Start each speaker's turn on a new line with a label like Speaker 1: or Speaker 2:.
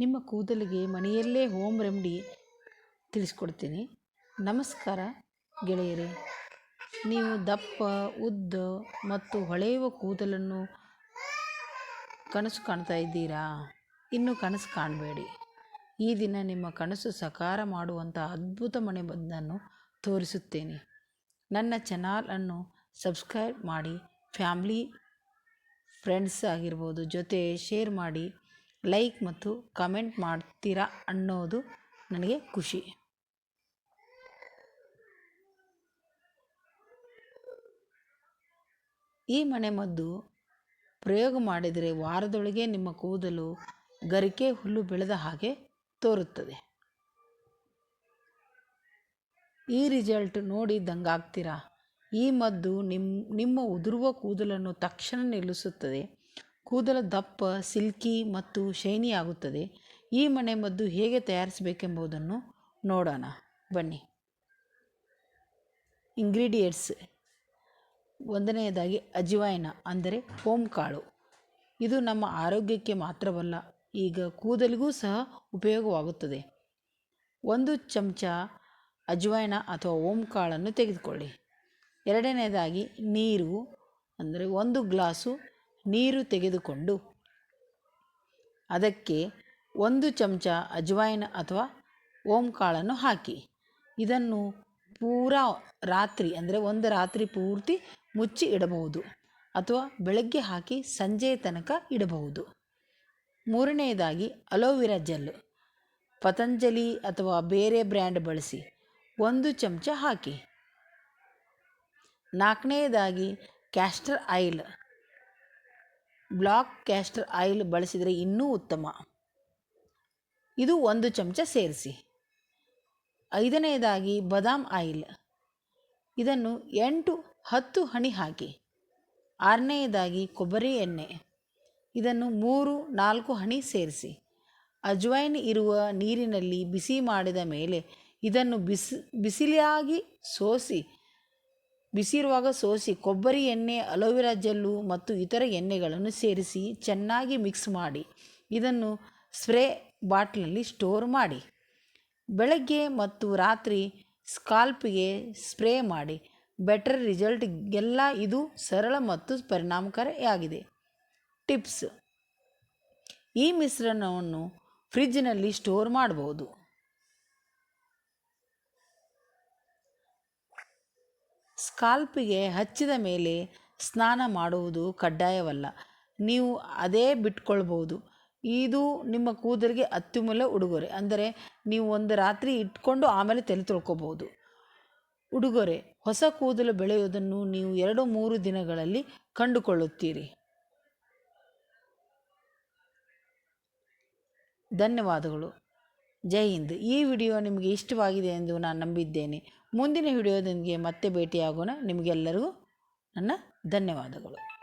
Speaker 1: ನಿಮ್ಮ ಕೂದಲಿಗೆ ಮನೆಯಲ್ಲೇ ಹೋಮ್ ರೆಮಿಡಿ ತಿಳಿಸ್ಕೊಡ್ತೀನಿ. ನಮಸ್ಕಾರ ಗೆಳೆಯರೇ. ನೀವು ದಪ್ಪ, ಉದ್ದ ಮತ್ತು ಹೊಳೆಯುವ ಕೂದಲನ್ನು ಕನಸು ಕಾಣ್ತಾ ಇದ್ದೀರಾ? ಇನ್ನು ಕನಸು ಕಾಣಬೇಡಿ. ಈ ದಿನ ನಿಮ್ಮ ಕನಸು ಸಕಾರ ಮಾಡುವಂಥ ಅದ್ಭುತ ಮನೆ ಬಂದನ್ನು ತೋರಿಸುತ್ತೇನೆ. ನನ್ನ ಚಾನಲನ್ನು ಸಬ್ಸ್ಕ್ರೈಬ್ ಮಾಡಿ ಫ್ಯಾಮ್ಲಿ ಫ್ರೆಂಡ್ಸ್ ಆಗಿರ್ಬೋದು ಜೊತೆ ಶೇರ್ ಮಾಡಿ ಲೈಕ್ ಮತ್ತು ಕಮೆಂಟ್ ಮಾಡ್ತೀರಾ ಅನ್ನೋದು ನನಗೆ ಖುಷಿ. ಈ ಮನೆಮದ್ದು ಪ್ರಯೋಗ ಮಾಡಿದರೆ ವಾರದೊಳಗೆ ನಿಮ್ಮ ಕೂದಲು ಗರಿಕೆ ಹುಲ್ಲು ಬೆಳೆದ ಹಾಗೆ ತೋರುತ್ತದೆ. ಈ ರಿಸಲ್ಟ್ ನೋಡಿ ದಂಗಾಗ್ತೀರಾ? ಈ ಮದ್ದು ನಿಮ್ಮ ನಿಮ್ಮ ಉದುರುವ ಕೂದಲನ್ನು ತಕ್ಷಣ ನಿಲ್ಲಿಸುತ್ತದೆ. ಕೂದಲ ದಪ್ಪ, ಸಿಲ್ಕಿ ಮತ್ತು ಶೈನಿ ಆಗುತ್ತದೆ ಈ ಮನೆಮದ್ದು ಹೇಗೆ ತಯಾರಿಸಬೇಕೆಂಬುದನ್ನು ನೋಡೋಣ. ಬನ್ನಿ. ಇಂಗ್ರೀಡಿಯೆಂಟ್ಸ್. ಒಂದನೆಯದಾಗಿ ಅಜವಾಯಿನ ಅಂದರೆ ಕಾಳು. ಇದು ನಮ್ಮ ಆರೋಗ್ಯಕ್ಕೆ ಮಾತ್ರವಲ್ಲ, ಈಗ ಕೂದಲಿಗೂ ಸಹ ಉಪಯೋಗವಾಗುತ್ತದೆ. ಒಂದು ಚಮಚ ಅಜ್ವಾಯಿನ ಅಥವಾ ಓಂ ಕಾಳನ್ನು ತೆಗೆದುಕೊಳ್ಳಿ. ಎರಡನೆಯದಾಗಿ ನೀರು, ಅಂದರೆ ಒಂದು ಗ್ಲಾಸು ನೀರು ತೆಗೆದುಕೊಂಡು ಅದಕ್ಕೆ ಒಂದು ಚಮಚ ಅಜ್ವಾಯಿನ ಅಥವಾ ಓಂಕಾಳನ್ನು ಹಾಕಿ. ಇದನ್ನು ಪೂರ ರಾತ್ರಿ, ಅಂದರೆ ಒಂದು ರಾತ್ರಿ ಪೂರ್ತಿ ಮುಚ್ಚಿ ಇಡಬಹುದು ಅಥವಾ ಬೆಳಗ್ಗೆ ಹಾಕಿ ಸಂಜೆ ತನಕ ಇಡಬಹುದು. ಮೂರನೆಯದಾಗಿ ಅಲೋವೆರಾ ಜೆಲ್, ಪತಂಜಲಿ ಅಥವಾ ಬೇರೆ ಬ್ರ್ಯಾಂಡ್ ಬಳಸಿ ಒಂದು ಚಮಚ ಹಾಕಿ. ನಾಲ್ಕನೆಯದಾಗಿ castor oil black castor oil ಬಳಸಿದರೆ ಇನ್ನೂ ಉತ್ತಮ. ಇದು ಒಂದು ಚಮಚ ಸೇರಿಸಿ. ಐದನೆಯದಾಗಿ ಬದಾಮ್ ಆಯಿಲ್. ಇದನ್ನು ಎಂಟು ಹತ್ತು ಹಣಿ ಹಾಕಿ. ಆರನೆಯದಾಗಿ ಕೊಬ್ಬರಿ ಎಣ್ಣೆ. ಇದನ್ನು ಮೂರು ನಾಲ್ಕು ಹಣಿ ಸೇರಿಸಿ. ಅಜ್ವೈನ್ ಇರುವ ನೀರಿನಲ್ಲಿ ಬಿಸಿ ಮಾಡಿದ ಮೇಲೆ ಇದನ್ನು ಬಿಸಿ ಬಿಸಿಲಾಗಿ ಸೋಸಿ ಬಿಸಿ ಇರುವಾಗ ಸೋಸಿ ಕೊಬ್ಬರಿ ಎಣ್ಣೆ, ಅಲೋವೆರಾ ಜೆಲ್ಲು ಮತ್ತು ಇತರ ಎಣ್ಣೆಗಳನ್ನು ಸೇರಿಸಿ ಚೆನ್ನಾಗಿ ಮಿಕ್ಸ್ ಮಾಡಿ ಇದನ್ನು ಸ್ಪ್ರೇ ಬಾಟ್ಲಲ್ಲಿ ಸ್ಟೋರ್ ಮಾಡಿ. ಬೆಳಗ್ಗೆ ಮತ್ತು ರಾತ್ರಿ ಸ್ಕಾಲ್ಪ್ಗೆ ಸ್ಪ್ರೇ ಮಾಡಿ. ಬೆಟರ್ ರಿಸಲ್ಟ್ಗೆಲ್ಲ ಇದು ಸರಳ ಮತ್ತು ಪರಿಣಾಮಕಾರಿಯಾಗಿದೆ. ಟಿಪ್ಸ್. ಈ ಮಿಶ್ರಣವನ್ನು ಫ್ರಿಜ್ನಲ್ಲಿ ಸ್ಟೋರ್ ಮಾಡಬಹುದು. ಸ್ಕಾಲ್ಪಿಗೆ ಹಚ್ಚಿದ ಮೇಲೆ ಸ್ನಾನ ಮಾಡುವುದು ಕಡ್ಡಾಯವಲ್ಲ. ನೀವು ಅದೇ ಬಿಟ್ಕೊಳ್ಬೋದು ಇದು ನಿಮ್ಮ ಕೂದಲಿಗೆ ಅತ್ಯುಮೂಲ ಉಡುಗೊರೆ. ಅಂದರೆ ನೀವು ಒಂದು ರಾತ್ರಿ ಇಟ್ಕೊಂಡು ಆಮೇಲೆ ತಲೆ ತೊಳ್ಕೊಬೋದು ಉಡುಗೊರೆ. ಹೊಸ ಕೂದಲು ಬೆಳೆಯುವುದನ್ನು ನೀವು ಎರಡು ಮೂರು ದಿನಗಳಲ್ಲಿ ಕಂಡುಕೊಳ್ಳುತ್ತೀರಿ. ಧನ್ಯವಾದಗಳು. ಜೈ ಹಿಂದ್. ಈ ವಿಡಿಯೋ ನಿಮಗೆ ಇಷ್ಟವಾಗಿದೆ ಎಂದು ನಾನು ನಂಬಿದ್ದೇನೆ. ಮುಂದಿನ ವಿಡಿಯೋದೊಂದಿಗೆ ಮತ್ತೆ ಭೇಟಿಯಾಗೋಣ. ನಿಮಗೆಲ್ಲರಿಗೂ ನನ್ನ ಧನ್ಯವಾದಗಳು.